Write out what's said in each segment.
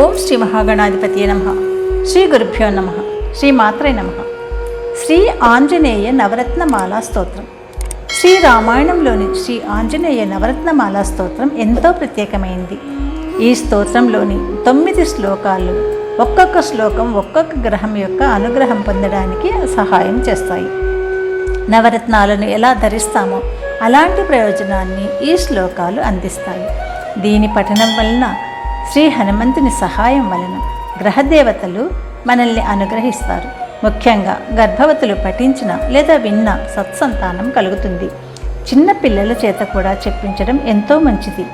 ఓం శ్రీ మహాగణాధిపతి నమ. శ్రీ గురుభ్యో నమ. శ్రీ మాత్రే నమ. శ్రీ ఆంజనేయ నవరత్నమాలా స్తోత్రం. శ్రీ రామాయణంలోని శ్రీ ఆంజనేయ నవరత్నమాల స్తోత్రం ఎంతో ప్రత్యేకమైంది. ఈ స్తోత్రంలోని తొమ్మిది శ్లోకాలు ఒక్కొక్క శ్లోకం ఒక్కొక్క గ్రహం యొక్క అనుగ్రహం పొందడానికి సహాయం చేస్తాయి. నవరత్నాలను ఎలా ధరిస్తామో అలాంటి ప్రయోజనాన్ని ఈ శ్లోకాలు అందిస్తాయి. దీని పఠనం వలన శ్రీ హనుమంతుని సహాయం వలన గ్రహదేవతలు మనల్ని అనుగ్రహిస్తారు. ముఖ్యంగా గర్భవతులు పఠించిన లేదా విన్న సత్సంతానం కలుగుతుంది. చిన్న పిల్లల చేత కూడా చెప్పించడం ఎంతో మంచిది.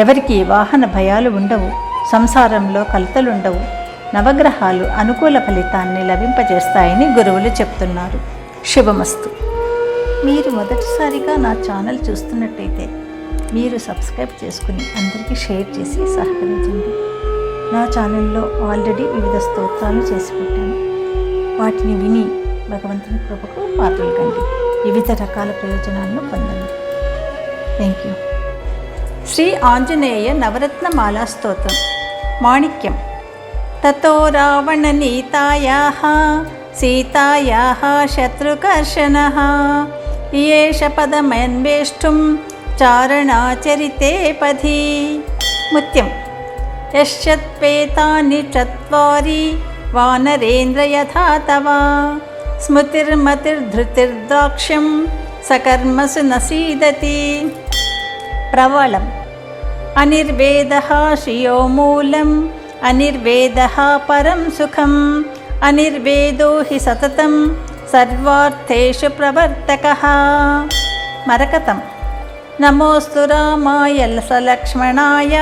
ఎవరికి వాహన భయాలు ఉండవు సంసారంలో కలతలుండవు. నవగ్రహాలు అనుకూల ఫలితాన్ని లభింపజేస్తాయని గురువులు చెప్తున్నారు. శుభమస్తు. మీరు మొదటిసారిగా నా ఛానల్ చూస్తున్నట్టయితే మీరు సబ్స్క్రైబ్ చేసుకుని అందరికీ షేర్ చేసి సహకరించండి. నా ఛానల్లో ఆల్రెడీ వివిధ స్తోత్రాలు చేసి పెట్టాను. వాటిని విని భగవంతుని కృపకు పాత్రలు కండి. వివిధ రకాల ప్రయోజనాలను పొందండి. Thank you Sri Anjaneya Navaratnamala Stotram. మాణిక్యం. తతో రావణనీతాయాः సీతాయాः శత్రుకర్షణः. ఏష పదమన్వేष्टुं चारणाचरिते पथि मुत्यं। यश्चत्पेतानि चत्वारि वानरेन्द्र यथा तव। स्मृतिर्मतिर्धृतिर्दाक्षं सकर्मसु न सीदति। प्रवलम् अनिर्वेदः श्रियो मूलम् अनिर्वेदः परं सुखम् अनिर्वेदो हि सततं सर्वार्थेषु प्रवर्तकः। मरकतम्। नमोऽस्तु रामाय सलक्ष्मणाय।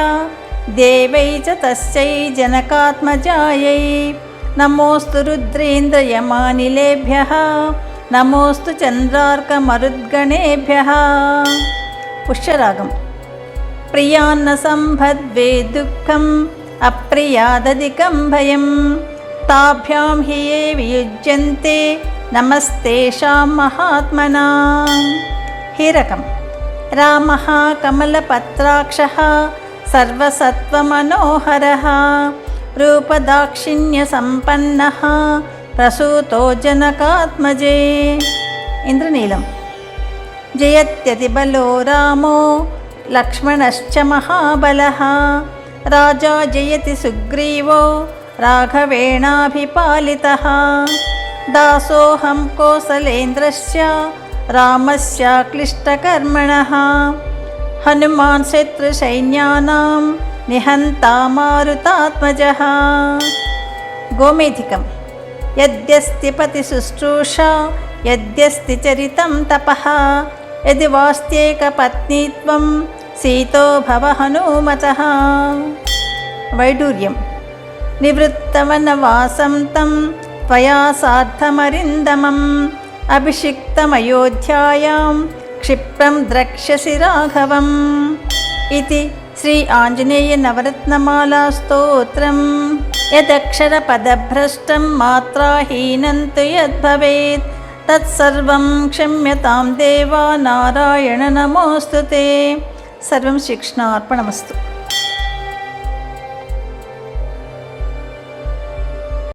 देवै च तस्यै जनकात्मजायै। नमोऽस्तु रुद्रेन्द्रयमानिलेभ्यः। नमोऽस्तु चन्द्रार्कमरुद्गणेभ्यः। पुष्यरागं प्रियान्न सम्भद्वे दुःखम् अप्रियादधिकं भयं ताभ्यां हि ये वियुज्यन्ते नमस्तेषां महात्मना। हिरकम् रामः कमलपत्राक्षः सर्वसत्त्वमनोहरः रूपदाक्षिण्यसम्पन्नः प्रसूतो जनकात्मजे। इन्द्रनीलं जयत्यतिबलो रामो लक्ष्मणश्च महाबलः राजा जयति सुग्रीवो राघवेणाभिपालितः। दासोऽहं कोसलेन्द्रस्य క్లిష్టకర్మణः హనుమాన్ శత్రుసైన్యానాం నిహంతా మారుతాత్మజः గోమేధికం యద్యస్తి పతి శుశ్రూషా యద్యస్తి చరితం తపః యది వాస్త్యేక పత్నీత్వం సీతో భవ హనుమతః వైడూర్యం నివృత్తవనవాసం తం త్వయా సార్థమరిందమం అభిషిక్తమయోధ్యాయాం క్షిప్రం ద్రక్ష్యసి రాఘవం ఇది శ్రీ ఆంజనేయ నవరత్నమాలా స్తోత్రం యదక్షరపదభ్రష్టం మాత్రాహీనం తు యద్భవేత్ తత్సర్వం క్షమ్యతాం దేవా నారాయణ నమోస్తు సర్వం శిక్షణార్పణమస్తు